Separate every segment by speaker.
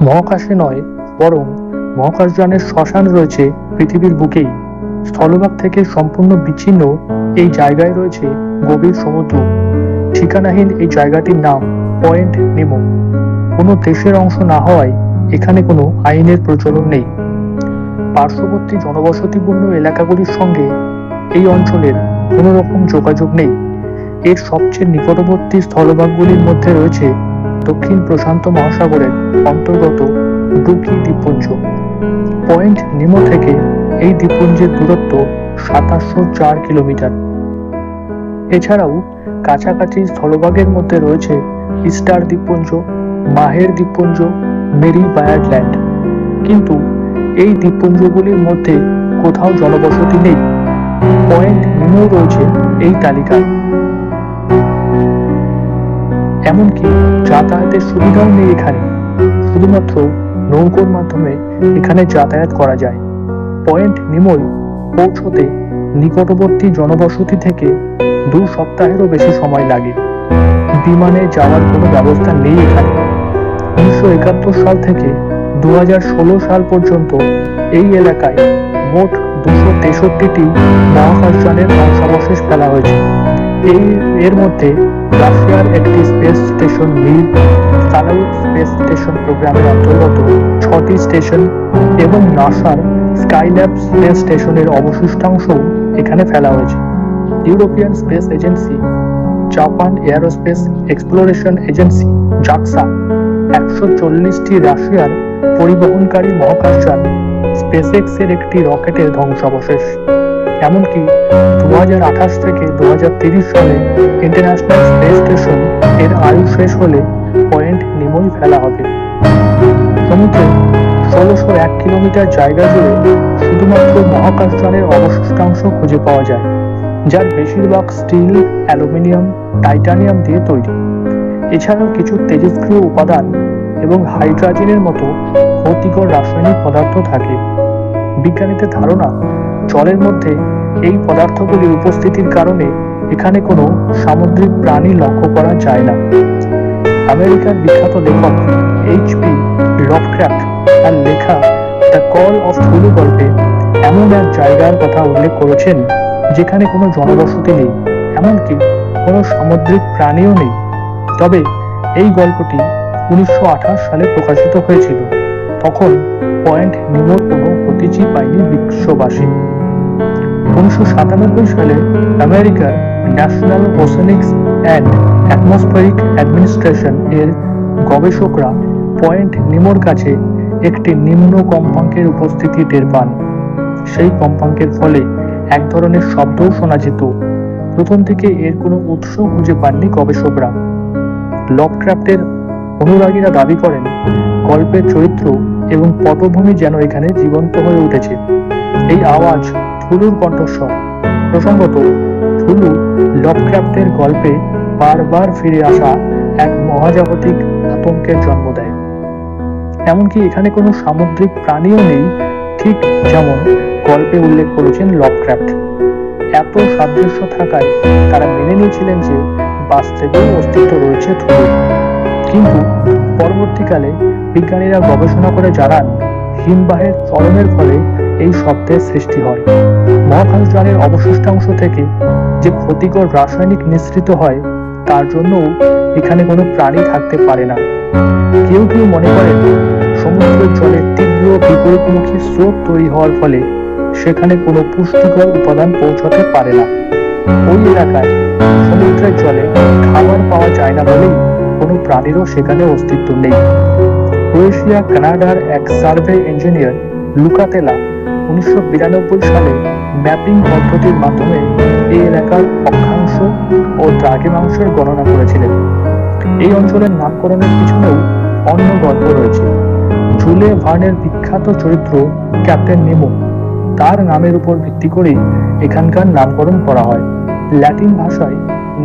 Speaker 1: মহাকাশে নয়, বরং মহাকাশযানের শ্মশান রয়েছে পৃথিবীর বুকেই। স্থলভাগ থেকে সম্পূর্ণ বিচ্ছিন্ন এই জায়গায় রয়েছে গভীর সমুদ্র। ঠিকানাহীন এই জায়গাটির নাম পয়েন্ট নিমো। কোনো দেশের অংশ না হওয়ায় এখানে কোনো আইনের প্রচলন নেই। পার্শ্ববর্তী জনবসতিপূর্ণ এলাকাগুলির সঙ্গে এই অঞ্চলের কোনো রকম যোগাযোগ নেই। এর সবচেয়ে নিকটবর্তী স্থলভাগগুলির মধ্যে রয়েছে দক্ষিণ প্রশান্ত মহাসাগরের অন্তর্গত ডুকি দ্বীপপুঞ্জ। পয়েন্ট নিমো থেকে এই দ্বীপপুঞ্জের দূরত্ব সাতাশশো চার কিলোমিটার। এছাড়াও কাছাকাছি স্থলভাগের মধ্যে রয়েছে ইস্টার দ্বীপপুঞ্জ, মাহের দ্বীপপুঞ্জ, মেরি বায়ারল্যান্ড কিন্তু এই দ্বীপপুঞ্জগুলির মধ্যে কোথাও জনবসতি নেই। পয়েন্ট নিমো রয়েছে এই তালিকায়। এমনকি যাতায়াতের সুবিধাও নেই এখানে। শুধুমাত্র নৌকোর মাধ্যমে এখানে যাতায়াত করা যায়। পয়েন্ট নিমোয় পৌঁছতে নিকটবর্তী জনবসতি থেকে দু সপ্তাহেরও বেশি সময় লাগে। বিমানে যাওয়ার কোনো ব্যবস্থা নেই এখানে। উনিশশো একাত্তর সাল থেকে দু হাজার ষোলো সাল পর্যন্ত এই এলাকায় মোট দুশো তেষট্টিটি মহাকাশযানের ধ্বংসাবশেষ ফেলা হয়েছে। এই এর মধ্যে রাশিয়ার একটি space station Mir Salyut space station প্রোগ্রামের অন্তর্গত ছটি স্টেশন এবং নাসার স্কাইল্যাব স্পেস স্টেশনের অবশিষ্টাংশ এখানে ফেলা হয়েছে। European Space Agency Japan Aerospace Exploration Agency JAXA একশো চল্লিশটি রাশিয়ার পরিবহনকারী মহাকাশযান স্পেসএক্স এর একটি রকেটের ধ্বংসাবশেষ। এমনকি দু হাজার আঠাশ থেকে দু সালে ইন্টারন্যাশনাল স্পেস স্টেশনের আয়ু শেষ হলে পয়েন্ট নিমই ফেলা হবে। সমুদ্রে ষোলোশো এক কিলোমিটার জায়গা জুড়ে শুধুমাত্র মহাকাশযানের অবশিষ্টাংশ খুঁজে পাওয়া যায়, যার বেশিরভাগ স্টিল, অ্যালুমিনিয়াম, টাইটানিয়াম দিয়ে তৈরি। এছাড়াও কিছু তেজস্ক্রিয় উপাদান এবং হাইড্রোজেনের মতো ক্ষতিকর রাসায়নিক পদার্থ থাকে। বিজ্ঞানীদের ধারণা, জলের মধ্যে এই পদার্থগুলির উপস্থিতির কারণে এখানে কোনো সামুদ্রিক প্রাণী লক্ষ্য করা যায় না। আমেরিকার বিখ্যাত লেখক এইচপি লভক্রাফট তার লেখা দ্য কল অফ থুলু গল্পে এমন এক জায়গার কথা উল্লেখ করেছেন যেখানে কোনো জনবসতি নেই, এমনকি কোনো সামুদ্রিক প্রাণীও নেই। তবে এই গল্পটি উনিশশো আঠাশ সালে প্রকাশিত হয়েছিল। তখন পয়েন্ট নিমোর কোনো হতিচি পায়নি বিশ্ববাসী। উনিশশো সাতানব্বই সালে আমেরিকার National Oceanic and Atmospheric Administration এর গবেষকরা পয়েন্ট নিমোর কাছে একটি নিম্ন কম্পাঙ্কের উপস্থিতি টের পান। সেই কম্পাঙ্কের ফলে এক ধরনের শব্দও শোনা যেত। প্রথম থেকে এর কোনো উৎস খুঁজে পাননি গবেষকরা। লভক্রাফটের অনুরাগীরা দাবি করেন, গল্পের চরিত্র এবং পটভূমি যেন এখানে জীবন্ত হয়ে উঠেছে। এই আওয়াজ থুলুর কণ্ঠস্বর। প্রসঙ্গত থুলু লভক্রাফটের গল্পে বারবার ফিরে আসা এক মহাজাগতিক আতঙ্কের জন্ম দেয়। এমনকি এখানে কোনো সামুদ্রিক প্রাণীও নেই, ঠিক যেমন গল্পে উল্লেখ করেছেন লভক্রাফট এত সাদৃশ্য থাকায় তারা মেনে নিয়েছিলেন যে বাস্তবেও অস্তিত্ব রয়েছে থুলু কিন্তু পরবর্তীকালে বিজ্ঞানীরা গবেষণা করে জানান, হিমবাহের চরণের ফলে এই শব্দের সৃষ্টি হয়। মহাকাশযানের অবশিষ্টাংশ থেকে যে ক্ষতিকর রাসায়নিক নিঃসৃত হয়, তার জন্য এখানে কোনো প্রাণী থাকতে পারে না। কেউ কেউ মনে করেন, সমুদ্রের জলে তীব্র বিপরীতমুখী স্রোত তৈরি হওয়ার ফলে সেখানে কোনো পুষ্টিকর উপাদান পৌঁছাতে পারে না। ওই এলাকায় সমুদ্রের জলে খাবার পাওয়া যায় না বলেই কোনো প্রাণীরও সেখানে অস্তিত্ব নেই। ক্রোয়েশিয়া, কানাডার এক সার্ভে ইঞ্জিনিয়ার লুকাতেলা উনিশশো বিরানব্বই সালে ম্যাপিং পদ্ধতির মাধ্যমে এই এলাকার অক্ষাংশ ও দ্রাঘিমাংশের গণনা করেছিলেন। এই অঞ্চলের নামকরণের পিছনেও অন্য গল্প রয়েছে। জুলে ভার্নের বিখ্যাত চরিত্র ক্যাপ্টেন তার নামের উপর ভিত্তি করেই এখানকার নামকরণ করা হয়। ল্যাটিন ভাষায়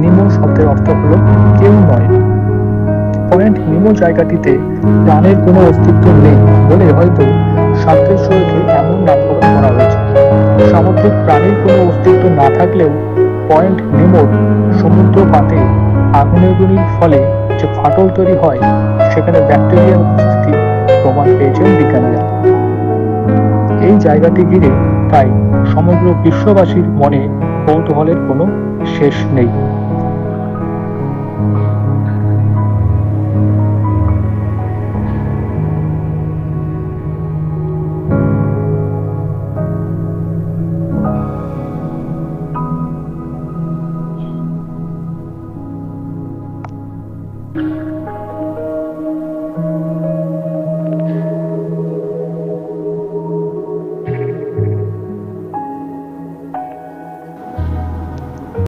Speaker 1: নিমো শব্দের অর্থ হলো কেউ নয়। পয়েন্ট নিমো জায়গাটিতে প্রাণের কোনো অস্তিত্ব নেই বলে হয়তো সাদৃশ্য রেখে এমন নামকরণ করা হয়েছে। সামুদ্রিক প্রাণীর কোনো অস্তিত্ব না থাকলেও পয়েন্ট নিমোর সমুদ্র পাতে আগ্নেয়গিরির ফলে যে ফাটল তৈরি হয়, সেখানে ব্যাকটেরিয়ার উপস্থিতি প্রমাণ পেয়েছেন বিজ্ঞানীরা। এই জায়গাটি ঘিরে তাই সমগ্র বিশ্ববাসীর মনে কৌতূহলের কোনো শেষ নেই।